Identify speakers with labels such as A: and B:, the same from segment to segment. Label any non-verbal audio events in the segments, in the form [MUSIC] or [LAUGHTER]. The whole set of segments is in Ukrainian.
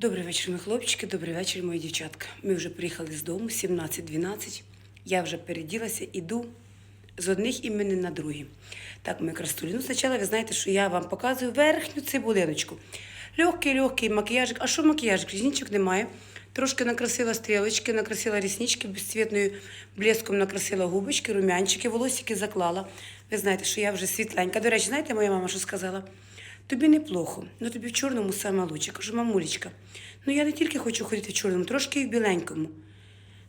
A: Добрий вечір, мої хлопчики, добрий вечір, мої дівчатка. Ми вже приїхали з дому, 17-12. Я вже переділася, іду з одних імен на другі. Так, мої крастулі. Ну, спочатку ви знаєте, що я вам показую верхню цибулиночку. Легкий, легкий макіяжик. А що макіяжик? Різничок немає. Трошки накрасила стрілочки, накрасила ріснички безцвітною блеском, накрасила губочки, румянчики, волосики заклала. Ви знаєте, що я вже світленька. До речі, знаєте, моя мама що сказала? Тобі неплохо, але тобі в чорному саме лучше. Кажу, мамулечка, ну я не тільки хочу ходити в чорному, трошки і в біленькому.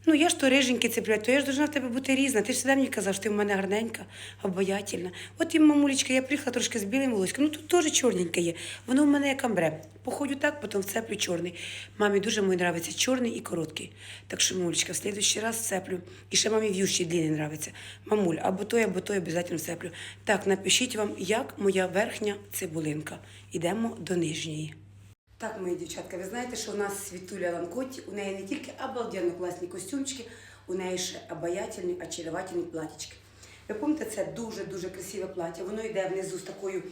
A: Ну, я ж то риженький цеплять, то я ж должна в тебе бути різна. Ти ж завжди мені казав, що ти в мене гарненька, обаятельна. От і мамулечка, я приїхала трошки з білим волоском. Ну тут теж чорненьке є. Воно в мене як амбре. Походю так, потім вцеплю чорний. Мамі дуже мені подобається чорний і короткий. Так що, мамулечка, в слідуючий раз вцеплю. І ще мамі в'ющий длинний подобається. Мамуль, або той, або той обов'язково вцеплю. Так, напишіть вам, як моя верхня цибулинка. Ідемо до нижньої. Так, мої дівчатка, ви знаєте, що у нас Світуля Ланкоті, у неї не тільки обалденно класні костюмчики, у неї ще обаятельні, очаровательні платічки. Ви пам'ятаєте, це дуже-дуже красиве плаття. Воно йде внизу з такою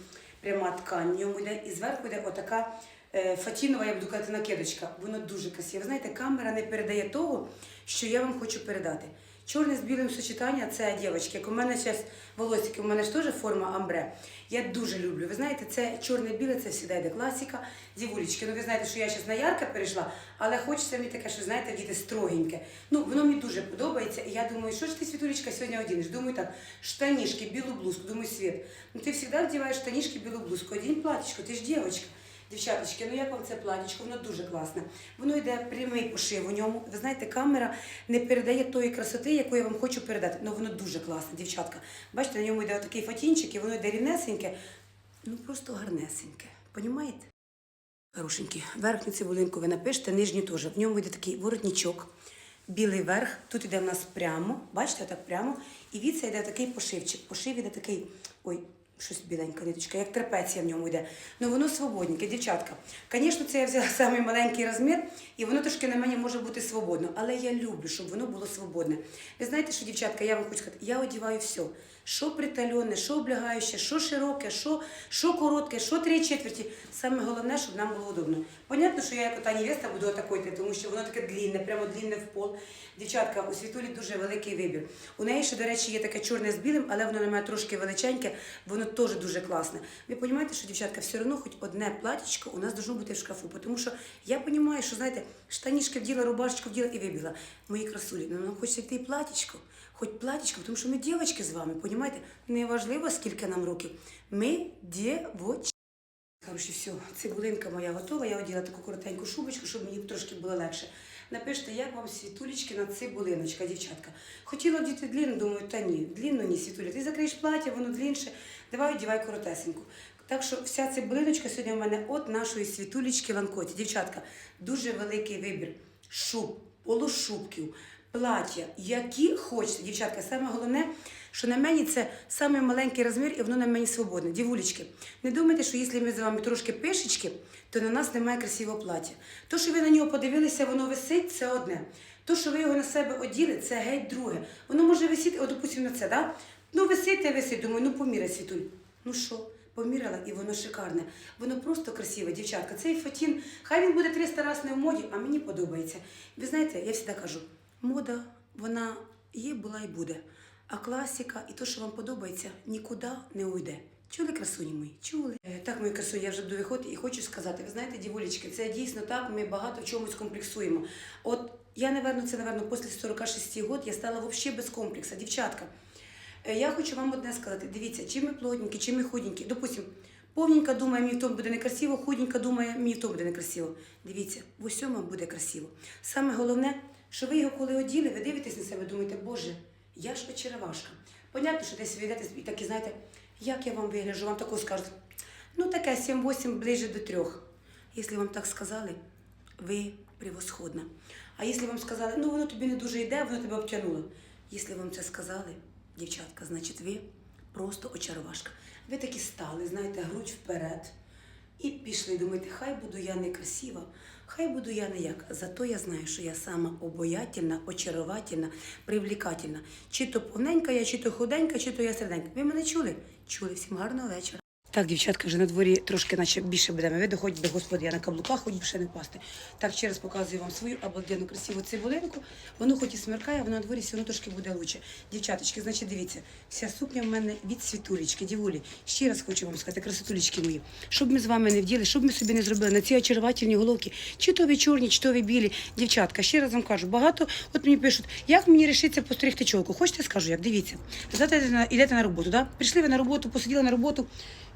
A: пряма ткань, в йде і зверху йде отака е, фатінова, я буду казати, накидочка. Воно дуже красиве. Ви знаєте, камера не передає того, що я вам хочу передати. Чорне з білим сочетання це дівчатки. Як у мене зараз волосики, у мене ж теж форма амбре. Я дуже люблю. Ви знаєте, це чорне-біле, це завжди йде класика. Дівулечки, ну ви знаєте, що я зараз на ярке перейшла, але хочеться мені таке, що знаєте, діти строгеньке. Ну, воно мені дуже подобається. І я думаю, що ж ти, Світулечка, сьогодні одінеш? Думаю так, штанішки, білу блузку. Думаю, Світ, ну ти завжди вдіваєш штанішки, білу блузку. Одінь платічко, ти ж дівчинка. Дівчаточки, ну як вам це платічко, воно дуже класне. Воно йде прямий пошив у ньому. Ви знаєте, камера не передає тої красоти, яку я вам хочу передати. Ну воно дуже класне, дівчатка. Бачите, на ньому йде отакий фатінчик, і воно йде рівнесеньке, ну просто гарнесеньке. Понімаєте? Хорошенькі. Верхню цибулинку ви напишете, нижню теж. В ньому йде такий воротничок, білий верх. Тут йде в нас прямо, бачите, так прямо. І від це йде такий пошивчик. Пошив іде такий, ой, щось біленька ниточка, як трапеція в ньому йде. Ну воно свободненьке, дівчатка. Звісно, це я взяла [LAUGHS] самий маленький розмір, і воно трошки на мені може бути свободно. Але я люблю, щоб воно було свободне. Ви знаєте, що, дівчатка, я вам хочу сказати, я одіваю все. Що притальоне, що облягаюче, що широке, що, що коротке, що три четверті. Саме головне, щоб нам було удобно. Понятно, що я як ота невеста буду отакою, йти, тому що воно таке длінне, прямо длінне в пол. Дівчатка, у світулі дуже великий вибір. У неї ще, до речі, є таке чорне з білим, але воно на мене трошки величеньке, воно теж дуже класне. Ви розумієте, що дівчатка, все одно хоч одне платічко у нас должно бути в шкафу, тому що я розумію, що знаєте, штанішки вділа, рубашечку вділа і вибігла. Мої красулі, ну нам хочеться йти платічко. Хоч платічко, тому що ми дівчатки з вами, понімаєте? Неважливо, скільки нам років. Ми дівочки. Хороші, все, цибулинка моя готова. Я оділа таку коротеньку шубочку, щоб мені трошки було легше. Напишіть, як вам світулечки на цибулиночка, дівчатка. Хотіла вдіти длинну, думаю, та ні, длинну ні, світуля. Ти закриєш плаття, воно длінше. Давай одівай коротесеньку. Так що вся цибулиночка сьогодні в мене от нашої світулечки Ланкоті. Дівчатка, дуже великий вибір шуб, полушубків, плаття, які хочете. Дівчатка, саме головне, що на мені це самий маленький розмір, і воно на мені свободне. Дівулечки, не думайте, що якщо ми з вами трошки пишечки, то на нас немає красивого плаття. То, що ви на нього подивилися, воно висить, це одне. То, що ви його на себе оділи, це геть друге. Воно може висіти, от, допустимо, на це, да? Ну, висить висить. Думаю, ну поміряй світуль. Ну що? Поміряла, і воно шикарне. Воно просто красиве, дівчатка. Цей фатін, хай він буде 300 разів не в моді, а мені подобається. Ви знаєте, я завжди кажу, мода, вона є, була і буде. А класика і то, що вам подобається, нікуди не уйде. Чули красуні мої? Чули? Е, Так, мої красуні, я вже буду виходити і хочу сказати, ви знаєте, дівулечки, це дійсно так, ми багато в чомусь комплексуємо. От я, напевно, це, напевно, після 46 років я стала взагалі без комплексу. Дівчатка, Е, Я хочу вам одне сказати. Дивіться, чи ми плотненькі, чи ми худенькі. Допустим, повненька думає, мені в тому буде некрасиво, худенька думає, мені в тому буде некрасиво. Дивіться, в усьому буде красиво. Саме головне, що ви його коли оділи, ви дивитесь на себе, думаєте, Боже, я ж очаровашка. Понятно, що десь ви йдете і знаєте, як я вам вигляджу, вам таку скажуть. Ну, таке 7-8 ближе до трьох. Якщо вам так сказали, ви превосходна. А якщо вам сказали, ну воно тобі не дуже йде, воно тебе обтянуло. Якщо вам це сказали, дівчатка, значить ви просто очаровашка. Ви такі стали, знаєте, грудь вперед. І пішли, думати, хай буду я не красива, хай буду я не як. Зато я знаю, що я сама обаятельна, очаровательна, привлекательна. Чи то повненька я, чи то худенька, чи то я серденька. Ви мене чули? Чули. Всім гарного вечора. Так, дівчатка, вже на дворі трошки наче більше будемо виду, хоч до господи, я на каблуках, хоч ще не впасти. Так, ще раз показую вам свою обалденну красиву цибулинку. Воно хоч і смеркає, воно на дворі все одно трошки буде лучше. Дівчаточки, значить, дивіться, вся сукня в мене від світулечки, дівулі. Ще раз хочу вам сказати, красотулечки мої, щоб ми з вами не вділи, щоб ми собі не зробили на ці очарувательні головки, чи то ви чорні, чи то ви білі. Дівчатка, ще раз вам кажу, багато, от мені пишуть, як мені рішиться постригти чолку. Хочете, скажу, як дивіться. Завтра йдете на роботу, да? прийшли ви на роботу, посиділи на роботу,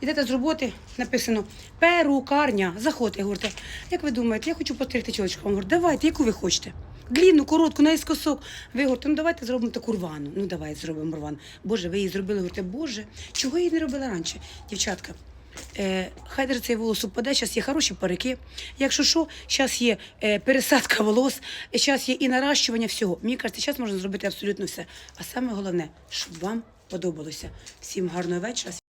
A: йдете з роботи, написано перукарня. Заходьте, говорите, як ви думаєте, я хочу постригти чолочку. Вам говорю, давайте, яку ви хочете? Длінну, коротку, наїскосок. Ви говорите, ну давайте зробимо таку рвану. Ну давайте зробимо рвану. Боже, ви її зробили, говорите, боже, чого я її не робила раніше? Дівчатка, Е, хай даже цей волос упаде, зараз є хороші парики. Якщо що, зараз є е, пересадка волос, зараз є і наращування всього. Мені кажеться, зараз можна зробити абсолютно все. А саме головне, щоб вам подобалося. Всім гарного вечора.